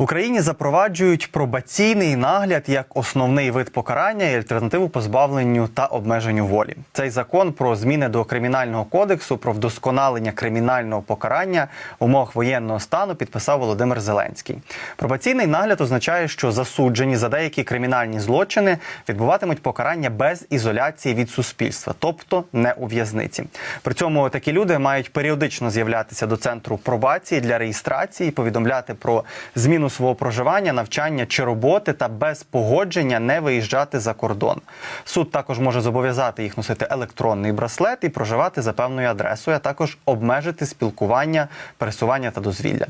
Україні запроваджують пробаційний нагляд як основний вид покарання і альтернативу позбавленню та обмеженню волі. Цей закон про зміни до кримінального кодексу про вдосконалення кримінального покарання в умовах воєнного стану підписав Володимир Зеленський. Пробаційний нагляд означає, що засуджені за деякі кримінальні злочини відбуватимуть покарання без ізоляції від суспільства, тобто не у в'язниці. При цьому такі люди мають періодично з'являтися до центру пробації для реєстрації, повідомляти про зміну свого проживання, навчання чи роботи та без погодження не виїжджати за кордон. Суд також може зобов'язати їх носити електронний браслет і проживати за певною адресою, а також обмежити спілкування, пересування та дозвілля.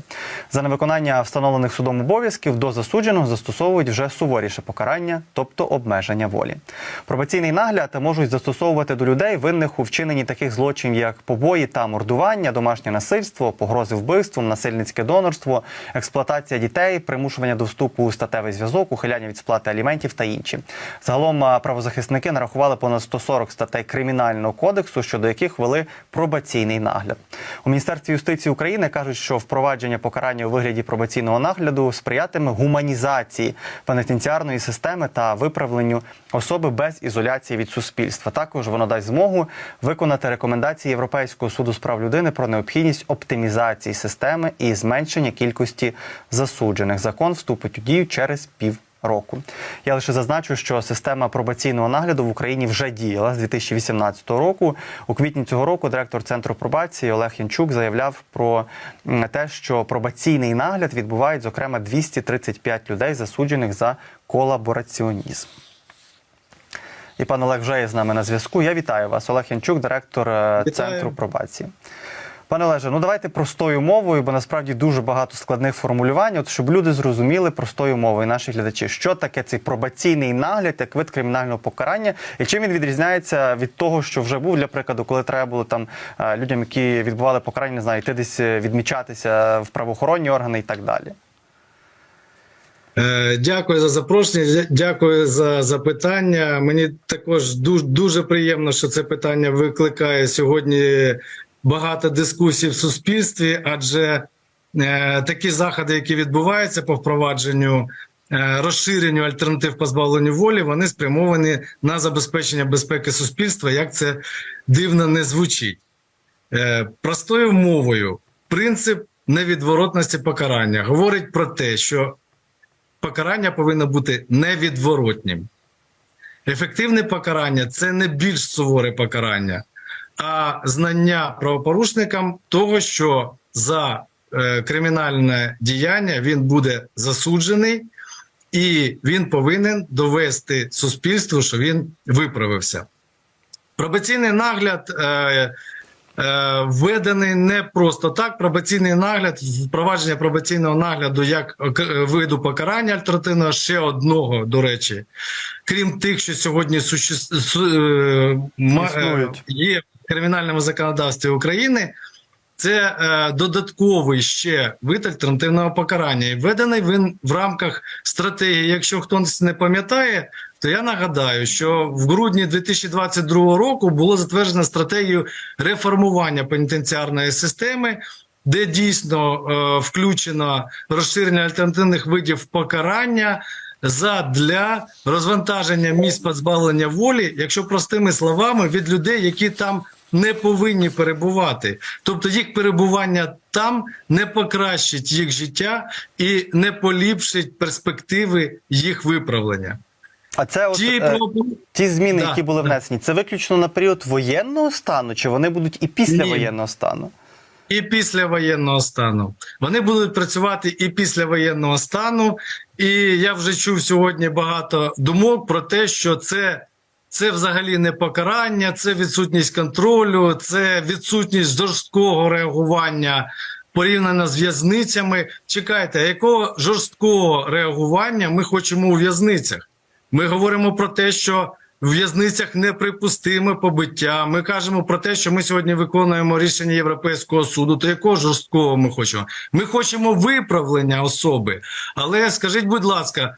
За невиконання встановлених судом обов'язків до засудженого застосовують вже суворіше покарання, тобто обмеження волі. Пробаційний нагляд можуть застосовувати до людей, винних у вчиненні таких злочинів, як побої та мордування, домашнє насильство, погрози вбивством, насильницьке донорство, експлуатація дітей, примушування до вступу у статевий зв'язок, ухиляння від сплати аліментів та інші. Загалом правозахисники нарахували понад 140 статей кримінального кодексу, щодо яких вели пробаційний нагляд. У міністерстві юстиції України кажуть, що впровадження покарання у вигляді пробаційного нагляду сприятиме гуманізації пенітенціарної системи та виправленню особи без ізоляції від суспільства. Також воно дасть змогу виконати рекомендації Європейського суду з прав людини про необхідність оптимізації системи і зменшення кількості засуджених. Закон вступить у дію через пів. Року я лише зазначу, що система пробаційного нагляду в Україні вже діяла з 2018 року. У квітні цього року директор центру пробації Олег Янчук заявляв про те, що пробаційний нагляд відбувають зокрема 235 людей, засуджених за колабораціонізм. І пан Олег вже є з нами на зв'язку. Я вітаю вас. Олег Янчук, директор е, Вітаю. центру пробації. Пане Олеже, ну давайте простою мовою, бо насправді дуже багато складних формулювань, от щоб люди зрозуміли простою мовою, наші глядачі, що таке цей пробаційний нагляд, як вид кримінального покарання, і чим він відрізняється від того, що вже був для прикладу, коли треба було там е, людям, які відбували покарання, не знаю, йти десь е, відмічатися в правоохоронні органи і так далі. Е, Дякую за запрошення. Дякую за запитання. Мені також дуже, дуже приємно, що це питання викликає сьогодні багато дискусій в суспільстві, адже е, такі заходи, які відбуваються по впровадженню е, розширенню альтернатив позбавленню волі, вони спрямовані на забезпечення безпеки суспільства. Як це дивно не звучить. Е, Простою мовою, принцип невідворотності покарання говорить про те, що покарання повинно бути невідворотнім. Ефективне покарання це не більш суворе покарання, а знання правопорушникам того, що за е, кримінальне діяння він буде засуджений, і він повинен довести суспільству, що він виправився. Пробаційний нагляд е, е, введений не просто так. Пробаційний нагляд, впровадження пробаційного нагляду як ок- виду покарання альтернативного ще одного, до речі, крім тих, що сьогодні суще- су- е, е, Існують. є кримінальному законодавстві України. Це е, додатковий ще вид альтернативного покарання. І введений він в рамках стратегії. Якщо хтось не пам'ятає, то я нагадаю, що в грудні 2022 року було затверджено стратегію реформування пенітенціарної системи, де дійсно е, включено розширення альтернативних видів покарання. Задля розвантаження місць позбавлення волі, якщо простими словами, від людей, які там не повинні перебувати. Тобто їх перебування там не покращить їх життя і не поліпшить перспективи їх виправлення. А це от, Ті, е, ті зміни, Да, які були внесені, це виключно на період воєнного стану, чи вони будуть і після Ні. воєнного стану? і після воєнного стану. Вони будуть працювати і після воєнного стану. І я вже чув сьогодні багато думок про те, що це. Це взагалі не покарання, це відсутність контролю, це відсутність жорсткого реагування порівняно з в'язницями. Чекайте, якого жорсткого реагування ми хочемо у в'язницях? Ми говоримо про те, що в в'язницях неприпустиме побиття. Ми кажемо про те, що ми сьогодні виконуємо рішення Європейського суду. То якого жорсткого ми хочемо? Ми хочемо виправлення особи. Але скажіть, будь ласка,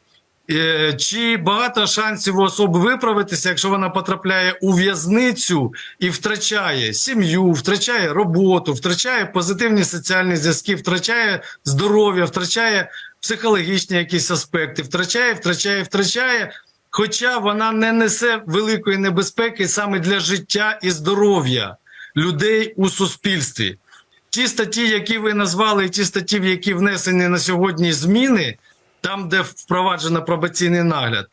Чи багато шансів у особи виправитися, якщо вона потрапляє у в'язницю і втрачає сім'ю, втрачає роботу, втрачає позитивні соціальні зв'язки, втрачає здоров'я, втрачає психологічні якісь аспекти, втрачає, втрачає, втрачає. Хоча вона не несе великої небезпеки саме для життя і здоров'я людей у суспільстві. Ті статті, які ви назвали, і ті статті, в які внесені на сьогодні зміни, там, де впроваджено пробаційний нагляд,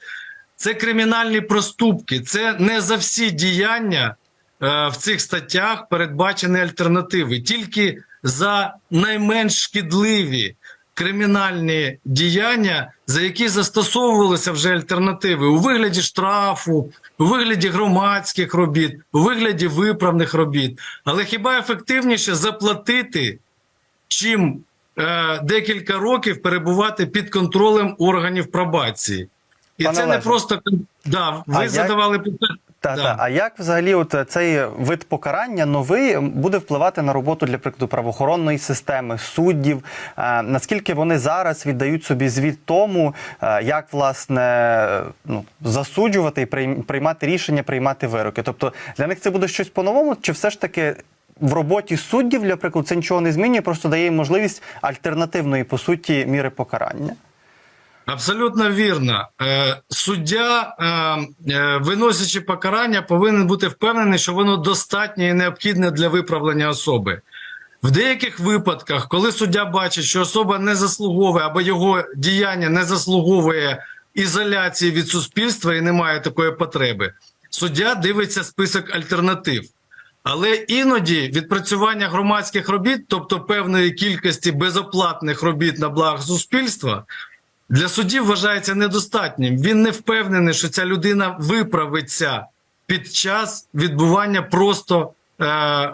це кримінальні проступки, це не за всі діяння е, в цих статтях передбачені альтернативи, тільки за найменш шкідливі кримінальні діяння, за які застосовувалися вже альтернативи у вигляді штрафу, у вигляді громадських робіт, у вигляді виправних робіт. Але хіба ефективніше заплатити, чим е, декілька років перебувати під контролем органів пробації? І Пане це не просто да, ви а як- задавали питання. Та, Да. та. А як взагалі от цей вид покарання новий буде впливати на роботу для прикладу правоохоронної системи, суддів? Е, наскільки вони зараз віддають собі звіт тому, е, як власне е, ну, засуджувати і прийм- приймати рішення, приймати вироки? Тобто для них це буде щось по-новому, чи все ж таки в роботі суддів, для прикладу, це нічого не змінює, просто дає їм можливість альтернативної по суті міри покарання? Абсолютно вірно. Е, Суддя, е, е, виносячи покарання, повинен бути впевнений, що воно достатнє і необхідне для виправлення особи. В деяких випадках, коли суддя бачить, що особа не заслуговує або його діяння не заслуговує ізоляції від суспільства і немає такої потреби, суддя дивиться список альтернатив. Але іноді відпрацювання громадських робіт, тобто певної кількості безоплатних робіт на благо суспільства, для суддів вважається недостатнім. Він не впевнений, що ця людина виправиться під час відбування просто е,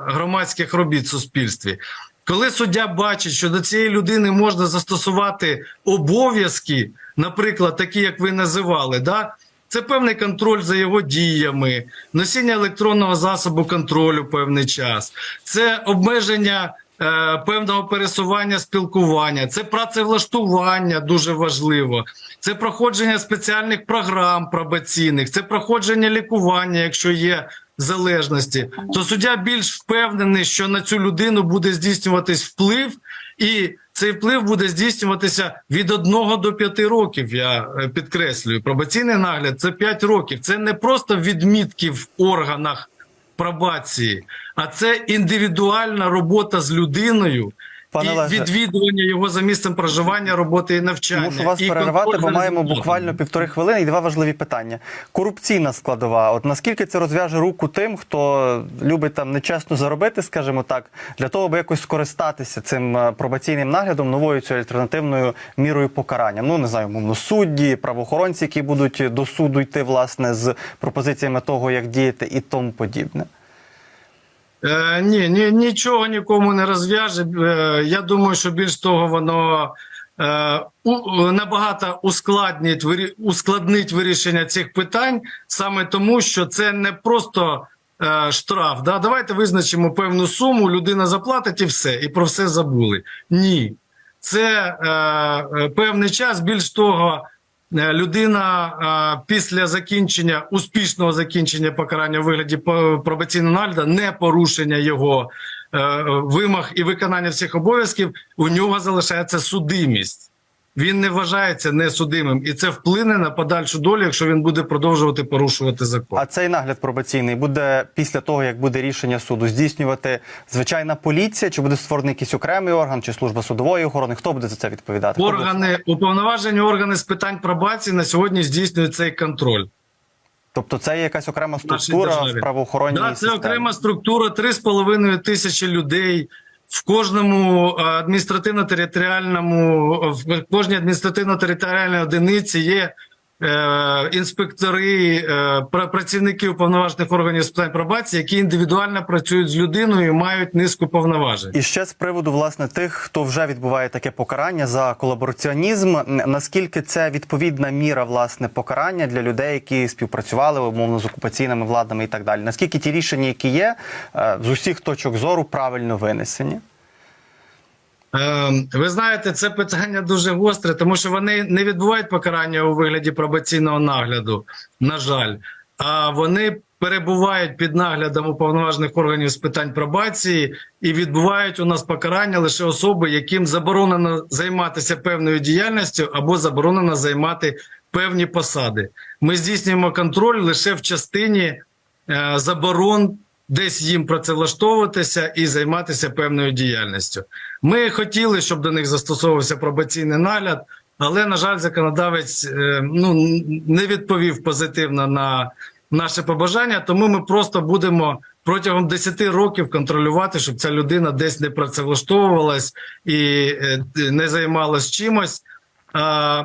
громадських робіт в суспільстві. Коли суддя бачить, що до цієї людини можна застосувати обов'язки, наприклад, такі, як ви називали, да? Це певний контроль за його діями, носіння електронного засобу контролю певний час, це обмеження е, певного пересування спілкування, це працевлаштування дуже важливо, це проходження спеціальних програм пробаційних, це проходження лікування, якщо є залежності, то суддя більш впевнений, що на цю людину буде здійснюватись вплив, і цей вплив буде здійснюватися від 1 до 5 років. Я е, підкреслюю, пробаційний нагляд це 5 років. Це не просто відмітки в органах пробації, а це індивідуальна робота з людиною. Пане і Олеже, відвідування його за місцем проживання, роботи і навчання. Мушу вас і перервати, бо маємо буквально півтори хвилини і два важливі питання. Корупційна складова. От наскільки це розв'яже руку тим, хто любить там нечесно заробити, скажімо так, для того, аби якось скористатися цим е, пробаційним наглядом, новою цією альтернативною мірою покарання. Ну не знаю, мовно, судді, правоохоронці, які будуть до суду йти власне з пропозиціями того, як діяти, і тому подібне. Е, ні, ні, нічого нікому не розв'яже. Е, я думаю, що більш того, воно е, набагато ускладнить, ускладнить вирішення цих питань саме тому, що це не просто штраф. Да? Давайте визначимо певну суму, людина заплатить і все, і про все забули. Ні. Це е, певний час. Більш того, людина е, після закінчення успішного закінчення покарання у вигляді пробаційного нагляду, не порушення його е, вимог і виконання всіх обов'язків, у нього залишається судимість. Він не вважається несудимим, і це вплине на подальшу долю, якщо він буде продовжувати порушувати закон. А цей нагляд пробаційний буде після того, як буде рішення суду, здійснювати звичайна поліція, чи буде створений якийсь окремий орган, чи служба судової охорони? Хто буде за це відповідати? Органи уповноважені органи з питань пробації на сьогодні здійснюють цей контроль. Тобто це є якась окрема структура в правоохоронній Да, це окрема структура, 3,5 тисячі людей. В кожному е, адміністративно-територіальному, в кожній адміністративно-територіальній одиниці є інспектори, е, пра- працівники уповноважених органів з питань пробації, які індивідуально працюють з людиною і мають низку повноважень. І ще з приводу власне тих, хто вже відбуває таке покарання за колабораціонізм. Наскільки це відповідна міра власне покарання для людей, які співпрацювали умовно з окупаційними владами і так далі? Наскільки ті рішення, які є, е, з усіх точок зору правильно винесені? Е, Ви знаєте, це питання дуже гостре, тому що вони не відбувають покарання у вигляді пробаційного нагляду, на жаль, а вони перебувають під наглядом уповноважених органів з питань пробації і відбувають у нас покарання лише особи, яким заборонено займатися певною діяльністю або заборонено займати певні посади. Ми здійснюємо контроль лише в частині е, заборон десь їм працевлаштовуватися і займатися певною діяльністю. Ми хотіли, щоб до них застосовувався пробаційний нагляд, але, на жаль, законодавець е, ну, не відповів позитивно на наше побажання, тому ми просто будемо протягом 10 років контролювати, щоб ця людина десь не працевлаштовувалась і е, не займалась чимось. А,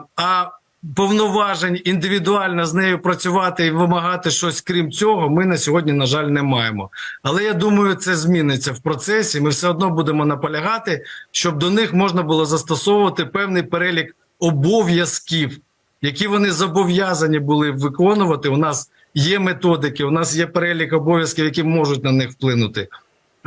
повноважень індивідуально з нею працювати і вимагати щось крім цього, ми на сьогодні, на жаль, не маємо. Але я думаю, це зміниться в процесі. Ми все одно будемо наполягати, щоб до них можна було застосовувати певний перелік обов'язків, які вони зобов'язані були виконувати. У нас є методики, у нас є перелік обов'язків, які можуть на них вплинути.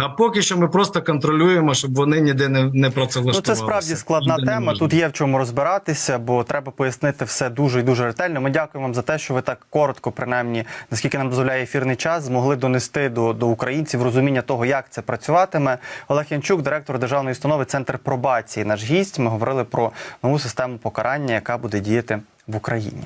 А поки що ми просто контролюємо, щоб вони ніде не, не Ну, працевлаштувалися. це справді складна Ніде тема. Тут є в чому розбиратися, бо треба пояснити все дуже і дуже ретельно. Ми дякуємо вам за те, що ви так коротко, принаймні, наскільки нам дозволяє ефірний час, змогли донести до, до українців розуміння того, як це працюватиме. Олег Янчук, директор державної установи Центр пробації. Наш гість. Ми говорили про нову систему покарання, яка буде діяти в Україні.